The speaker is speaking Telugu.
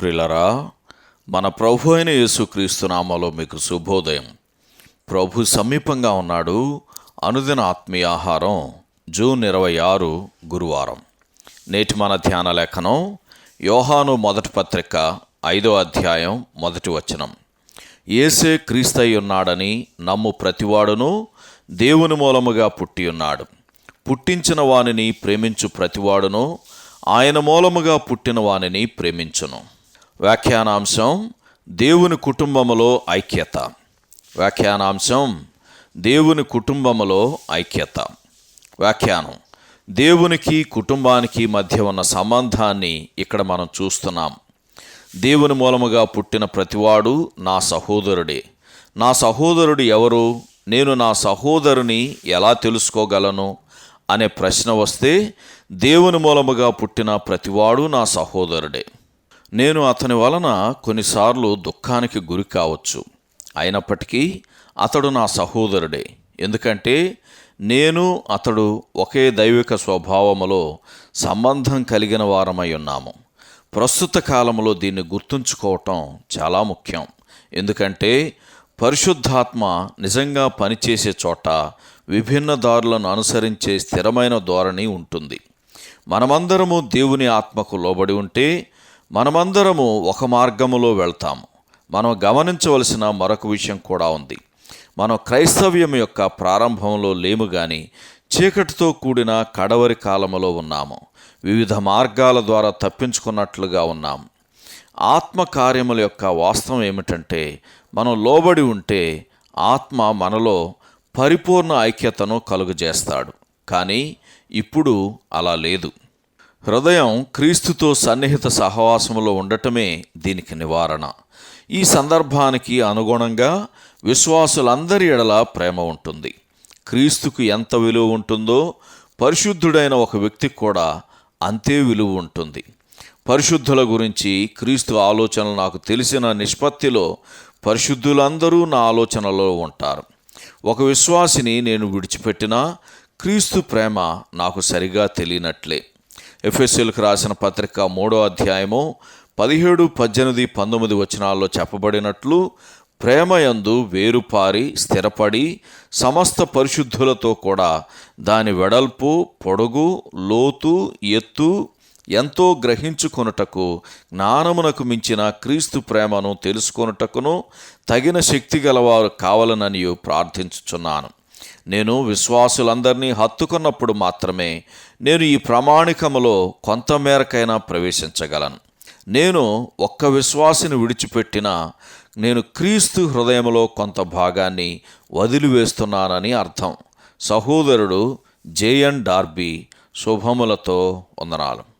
ప్రిలరా మన ప్రభు అయిన యేసుక్రీస్తు నామాలో మీకు శుభోదయం. ప్రభు సమీపంగా ఉన్నాడు. అనుదిన ఆత్మీయ ఆహారం జూన్ ఇరవై ఆరు గురువారం. నేటి మన ధ్యాన లేఖనం యోహాను మొదటి పత్రిక ఐదో అధ్యాయం మొదటి వచనం. ఏసే క్రీస్తై ఉన్నాడని నమ్ము ప్రతివాడును దేవుని మూలముగా పుట్టి ఉన్నాడు పుట్టించిన వానిని ప్రేమించు ప్రతివాడును ఆయన మూలముగా పుట్టిన వానిని ప్రేమించును. వ్యాఖ్యానాంశం దేవుని కుటుంబములో ఐక్యత. వ్యాఖ్యానాంశం దేవుని కుటుంబములో ఐక్యత. వ్యాఖ్యానం. దేవునికి కుటుంబానికి మధ్య ఉన్న సంబంధాన్ని ఇక్కడ మనం చూస్తున్నాం. దేవుని మూలముగా పుట్టిన ప్రతివాడు నా సహోదరుడే. నా సహోదరుడు ఎవరు? నేను నా సహోదరుని ఎలా తెలుసుకోగలను? అనే ప్రశ్న వస్తే దేవుని మూలముగా పుట్టిన ప్రతివాడు నా సహోదరుడే. నేను అతని వలన కొన్నిసార్లు దుఃఖానికి గురి కావచ్చు. అయినప్పటికీ అతడు నా సహోదరుడే. ఎందుకంటే నేను అతడు ఒకే దైవిక స్వభావములో సంబంధం కలిగిన వారమై ఉన్నాము. ప్రస్తుత కాలంలో దీన్ని గుర్తుంచుకోవటం చాలా ముఖ్యం. ఎందుకంటే పరిశుద్ధాత్మ నిజంగా పనిచేసే చోట విభిన్న దారులను అనుసరించే స్థిరమైన ధోరణి ఉంటుంది. మనమందరము దేవుని ఆత్మకు లోబడి ఉంటే మనమందరము ఒక మార్గములో వెళ్తాము. మనం గమనించవలసిన మరొక విషయం కూడా ఉంది. మనం క్రైస్తవ్యం యొక్క ప్రారంభంలో లేము గాని చీకటితో కూడిన కడవరి కాలములో ఉన్నాము. వివిధ మార్గాల ద్వారా తప్పించుకున్నట్లుగా ఉన్నాము. ఆత్మ కార్యముల యొక్క వాస్తవం ఏమిటంటే మనం లోబడి ఉంటే ఆత్మ మనలో పరిపూర్ణ ఐక్యతను కలుగజేస్తాడు. కానీ ఇప్పుడు అలా లేదు. హృదయం క్రీస్తుతో సన్నిహిత సహవాసములో ఉండటమే దీనికి నివారణ. ఈ సందర్భానికి అనుగుణంగా విశ్వాసులందరి ఎడల ప్రేమ ఉంటుంది. క్రీస్తుకు ఎంత విలువ ఉంటుందో పరిశుద్ధుడైన ఒక వ్యక్తికి కూడా అంతే విలువ ఉంటుంది. పరిశుద్ధుల గురించి క్రీస్తు ఆలోచనలు నాకు తెలిసిన నిష్పత్తిలో పరిశుద్ధులందరూ నా ఆలోచనలో ఉంటారు. ఒక విశ్వాసిని నేను విడిచిపెట్టినా క్రీస్తు ప్రేమ నాకు సరిగా తెలియనట్లే. ఎఫ్ఎస్ఎల్కి రాసిన పత్రిక మూడో అధ్యాయము పదిహేడు పద్దెనిమిది పంతొమ్మిది వచనాల్లో చెప్పబడినట్లు ప్రేమయందు వేరుపారి స్థిరపడి సమస్త పరిశుద్ధులతో కూడా దాని వెడల్పు పొడుగు లోతు ఎత్తు ఎంతో గ్రహించుకొనుటకు జ్ఞానమునకు మించిన క్రీస్తు ప్రేమను తెలుసుకొనుటకును తగిన శక్తి గలవారు కావాలనని ప్రార్థించుచున్నాను. నేను విశ్వాసులందరినీ హత్తుకున్నప్పుడు మాత్రమే నేను ఈ ప్రామాణికములో కొంతమేరకైనా ప్రవేశించగలను. నేను ఒక్క విశ్వాసిని విడిచిపెట్టినా నేను క్రీస్తు హృదయంలో కొంత భాగాన్ని వదిలివేస్తున్నానని అర్థం. సహోదరుడు జేఎన్ డార్బీ శుభములతో వందనాలు.